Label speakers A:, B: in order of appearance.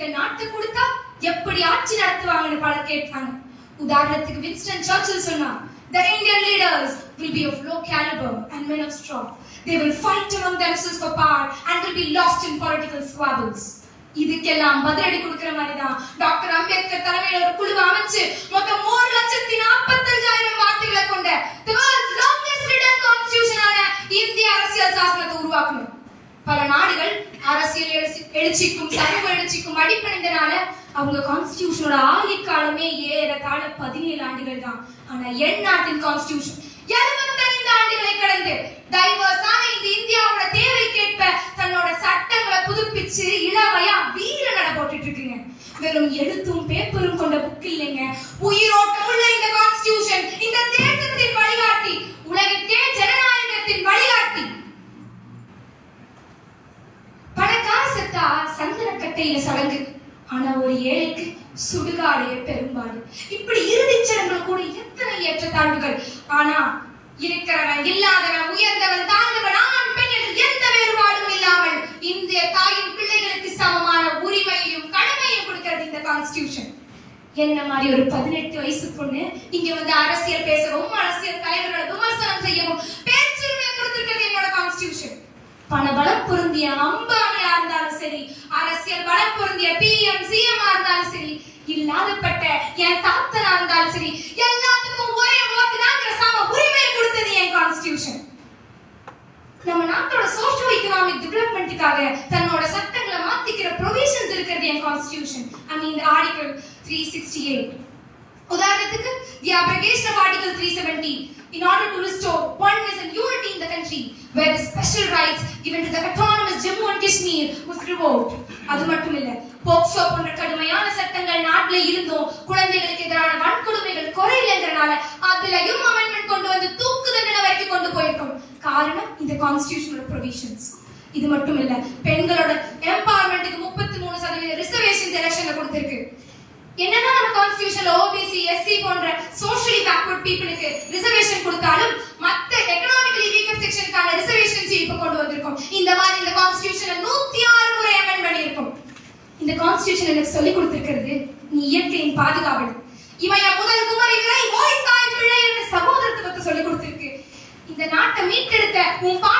A: குறிப்பிட்ட நாட்டை கொடுத்தா எப்படி ஆட்சி நடத்துவாங்கன்னு பலர் கேட்பாங்க உதாரணத்துக்கு வின்ஸ்டன் சர்ச்சில் சொன்னா The Indian leaders will be of low caliber and men of straw. They will fight among themselves for power and will be lost in political squabbles. இதுக்கெல்லாம் பதிலடி கொடுக்கிற மாதிரி தான் டாக்டர் அம்பேத்கர் தலைமையில் ஒரு குழு அமைச்சு மொத்தம் மூணு லட்சத்தி நாற்பத்தஞ்சாயிரம் வார்த்தைகளை கொண்ட இந்திய அரசியல் சாசனத்தை உருவாக்கணும் பல நாடுகள் அரசியல் எழுச்சிக்கும் சமூக எழுச்சிக்கும் அடிப்படைந்தனால அவங்க கான்ஸ்டிடியூஷனோட ஆயுட்காலமே ஏறத்தாழ பதினேழு ஆண்டுகள் தான். ஆனா என் நாட்டின் கான்ஸ்டிடியூஷன் எழுபத்தைந்து ஆண்டுகளை கடந்து டைவர்ஸான இந்த இந்தியாவோட தேவைக்கேற்ப தன்னோட சட்டங்களை புதுப்பிச்சு இளவையா வீர நட போட்டுட்டு இருக்குங்க. வெறும் எழுத்தும் பேப்பரும் கொண்ட புக் இல்லைங்க. உயிரோ சந்தன சடங்கு. ஆனா ஒரு ஏழைக்கு சுடுகாடே பெரும்பாடு இப்படி இறுதிச் சடங்குகள் கூட எத்தனை ஏற்றத்தாழ்வுகள் ஆனா இருக்கிறவன் இல்லாதவன் உயர்ந்தவன் தாழ்ந்தவன் ஆண் பெண் என்று எந்த வேறுபாடும் இல்லாமல் இந்திய தாயின் பிள்ளைகளுக்கு சமமான உரிமையும் கடமையும் கொடுக்கிறது இந்த கான்ஸ்டியூஷன் என்ன மாதிரி ஒரு பதினெட்டு வயசு பொண்ணு இங்க வந்து அரசியல் பேசவும் அரசியல் தலைவர்களும் பணபலம் பொருந்திய அம்பானியா இருந்தாலும் சரி அரசியல் பலம் பொருந்திய பிஎம் சிஎம் இருந்தாலும் சரி இல்லாதப்பட்ட என் தாத்தனா இருந்தாலும் சரி எல்லாத்துக்கும் ஒரே ஓட்டு சம உரிமையை கொடுத்தது என் கான்ஸ்டியூஷன் நம்ம நாட்டோட சோஷியோ எக்கனாமிக் டெவலப்மெண்ட்டுக்காக தன்னோட சட்டங்களை மாத்திக்கிற ப்ரொவிஷன்ஸ் இருக்கிறது in constitution I mean article three sixty eight உதாரணத்துக்கு the abrogation of article 370 in order to restore oneness and unity in the country where the special rights given to the autonomous Jammu and Kashmir was revoked அது மட்டும் இல்ல POCSO போன்ற கடுமையான சட்டங்கள் நாட்டுல இருந்தும் குழந்தைகளுக்கு எதிரான வன்கொடுமைகள் குறையிலங்கிறனால அதுலயும் அமெண்ட்மெண்ட் கொண்டு வந்து தூக்கு தண்டனை வரைக்கும் கொண்டு போயிருக்கோம். காரணம் இந்த கான்ஸ்டியூஷனோட ப்ரொவிஷன்ஸ் இது மட்டும் இல்ல பெண்களோட எம்பவர்மெண்ட்டுக்கு முப்பத்தி மூணு சதவீத ரிசர்வேஷன் எலெக்ஷன்ல கொடுத்திருக்கு. என்னதான் நம்ம கான்ஸ்டிடியூஷன்ல ஓபிசி எஸ்சி போன்ற சோஷியலி பேக்வர்ட் பீப்புளுக்கு ரிசர்வேஷன் இந்த கான்ஸ்டிடியூஷன் எனக்கு சொல்லி கொடுத்திருக்கிறது. நீ இயற்கையின் பாதுகாவல் இவைய முதல் குமரி விரை ஓய்த்தாய் பிள்ளை என்ற சகோதரத்துவத்தை சொல்லி கொடுத்திருக்கு. இந்த நாட்டை மீட்டெடுத்த உன் பாட்டனையும்